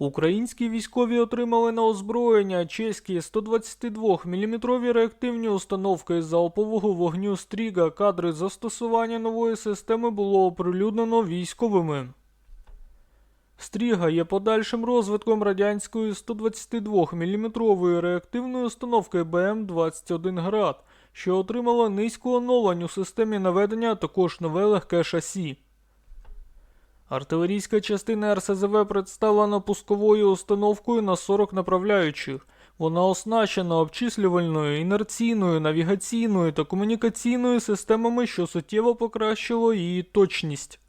Українські військові отримали на озброєння чеські 122-мм реактивні установки з залпового вогню Стріга. Кадри застосування нової системи було оприлюднено військовими. Стріга є подальшим розвитком радянської 122-мм реактивної установки БМ-21 Град, що отримала низьку оновлень у системі наведення, також нове легке шасі. Артилерійська частина РСЗВ представлена пусковою установкою на 40 направляючих. Вона оснащена обчислювальною, інерційною, навігаційною та комунікаційною системами, що суттєво покращило її точність.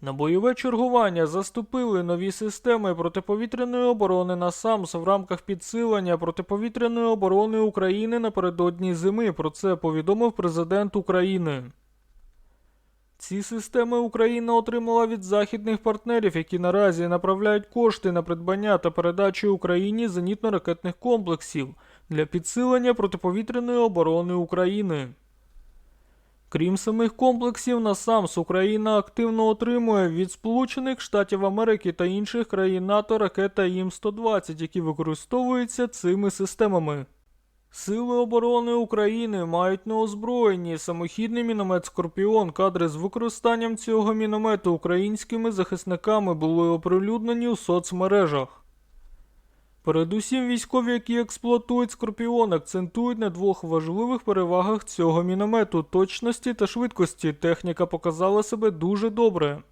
На бойове чергування заступили нові системи протиповітряної оборони на САМС в рамках підсилення протиповітряної оборони України напередодні зими. Про це повідомив президент України. Ці системи Україна отримала від західних партнерів, які наразі направляють кошти на придбання та передачу Україні зенітно-ракетних комплексів для підсилення протиповітряної оборони України. Крім самих комплексів, на САМС Україна активно отримує від Сполучених Штатів Америки та інших країн НАТО ракета ІМ-120, які використовуються цими системами. Сили оборони України мають на озброєнні самохідний міномет Скорпіон. Кадри з використанням цього міномету українськими захисниками були оприлюднені у соцмережах. Передусім військові, які експлуатують Скорпіон, акцентують на двох важливих перевагах цього міномету точності та швидкості. Техніка показала себе дуже добре.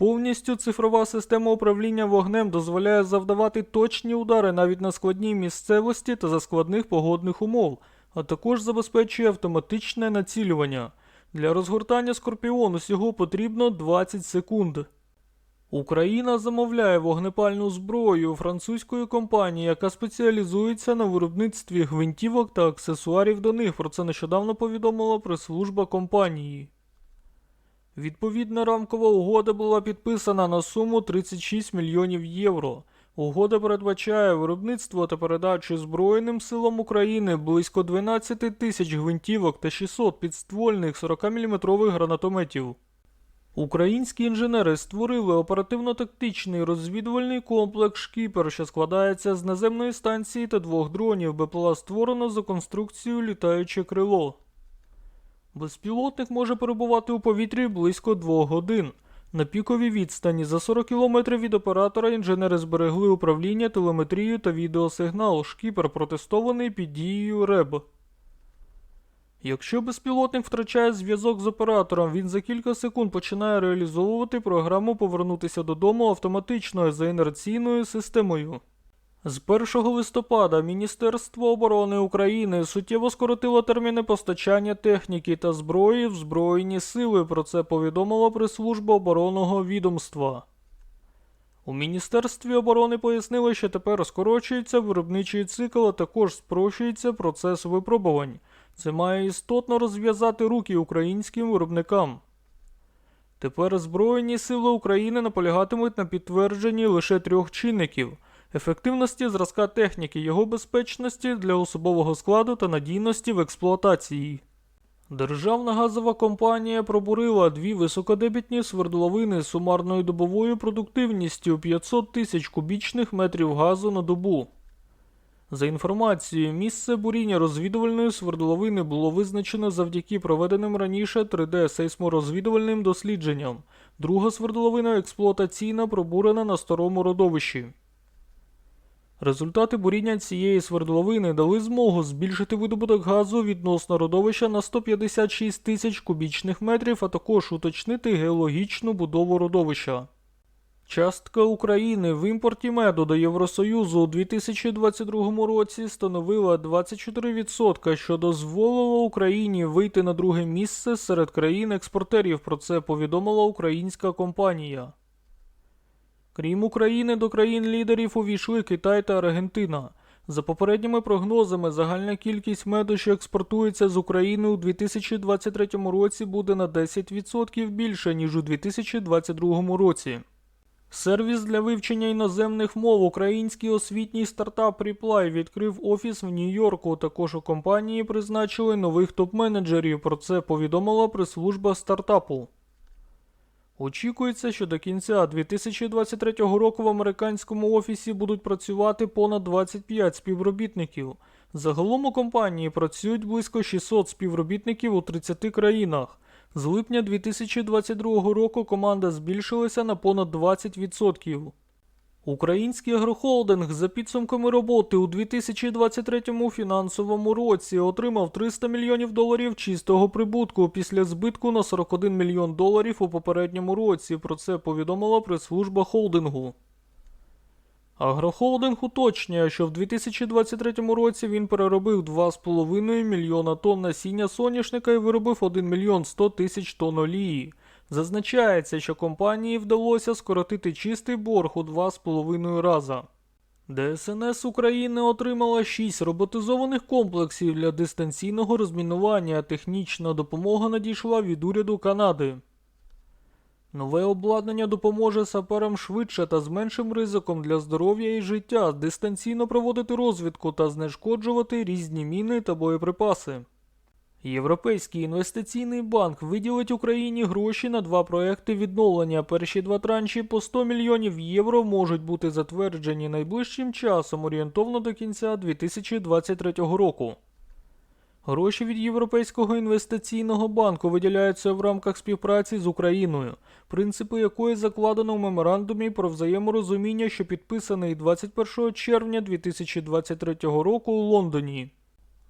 Повністю цифрова система управління вогнем дозволяє завдавати точні удари навіть на складній місцевості та за складних погодних умов, а також забезпечує автоматичне націлювання. Для розгортання скорпіону всього потрібно 20 секунд. Україна замовляє вогнепальну зброю французької компанії, яка спеціалізується на виробництві гвинтівок та аксесуарів до них. Про це нещодавно повідомила прес-служба компанії. Відповідна рамкова угода була підписана на суму 36 мільйонів євро. Угода передбачає виробництво та передачу Збройним силам України близько 12 тисяч гвинтівок та 600 підствольних 40-мм гранатометів. Українські інженери створили оперативно-тактичний розвідувальний комплекс Шкіпер, що складається з наземної станції та двох дронів, БПЛА створено за конструкцією літаюче крило. Безпілотник може перебувати у повітрі близько 2 годин. На піковій відстані за 40 км від оператора інженери зберегли управління, телеметрію та відеосигнал. Шкіпер протестований під дією РЕБ. Якщо безпілотник втрачає зв'язок з оператором, він за кілька секунд починає реалізовувати програму повернутися додому автоматично за інерційною системою. З 1 листопада Міністерство оборони України суттєво скоротило терміни постачання техніки та зброї в Збройні сили. Про це повідомила прес-служба оборонного відомства. У Міністерстві оборони пояснили, що тепер скорочується виробничий цикл, а також спрощується процес випробувань. Це має істотно розв'язати руки українським виробникам. Тепер Збройні сили України наполягатимуть на підтвердженні лише трьох чинників ефективності зразка техніки, його безпечності для особового складу та надійності в експлуатації. Державна газова компанія пробурила дві високодебітні свердловини з сумарною добовою продуктивністю 500 тисяч кубічних метрів газу на добу. За інформацією, місце буріння розвідувальної свердловини було визначено завдяки проведеним раніше 3D-сейсморозвідувальним дослідженням. Друга свердловина експлуатаційна пробурена на старому родовищі. Результати буріння цієї свердловини дали змогу збільшити видобуток газу відносно родовища на 156 тисяч кубічних метрів, а також уточнити геологічну будову родовища. Частка України в імпорті меду до Євросоюзу у 2022 році становила 24%, що дозволило Україні вийти на друге місце серед країн-експортерів. Про це повідомила українська компанія. Крім України, до країн-лідерів увійшли Китай та Аргентина. За попередніми прогнозами, загальна кількість меду, що експортується з України у 2023 році, буде на 10% більше, ніж у 2022 році. Сервіс для вивчення іноземних мов український освітній стартап Reply відкрив офіс в Нью-Йорку. Також у компанії призначили нових топ-менеджерів. Про це повідомила прес-служба стартапу. Очікується, що до кінця 2023 року в американському офісі будуть працювати понад 25 співробітників. Загалом у компанії працюють близько 600 співробітників у 30 країнах. З липня 2022 року команда збільшилася на понад 20%. Український агрохолдинг за підсумками роботи у 2023 фінансовому році отримав 300 мільйонів доларів чистого прибутку після збитку на 41 мільйон доларів у попередньому році. Про це повідомила прес-служба холдингу. Агрохолдинг уточнює, що в 2023 році він переробив 2,5 мільйона тонн насіння соняшника і виробив 1 мільйон 100 тисяч тонн олії. Зазначається, що компанії вдалося скоротити чистий борг у 2,5 раза. ДСНС України отримала 6 роботизованих комплексів для дистанційного розмінування. Технічна допомога надійшла від уряду Канади. Нове обладнання допоможе саперам швидше та з меншим ризиком для здоров'я і життя дистанційно проводити розвідку та знешкоджувати різні міни та боєприпаси. Європейський інвестиційний банк виділить Україні гроші на два проекти відновлення. Перші два транші по 100 мільйонів євро можуть бути затверджені найближчим часом орієнтовно до кінця 2023 року. Гроші від Європейського інвестиційного банку виділяються в рамках співпраці з Україною, принципи якої закладено в меморандумі про взаєморозуміння, що підписаний 21 червня 2023 року у Лондоні.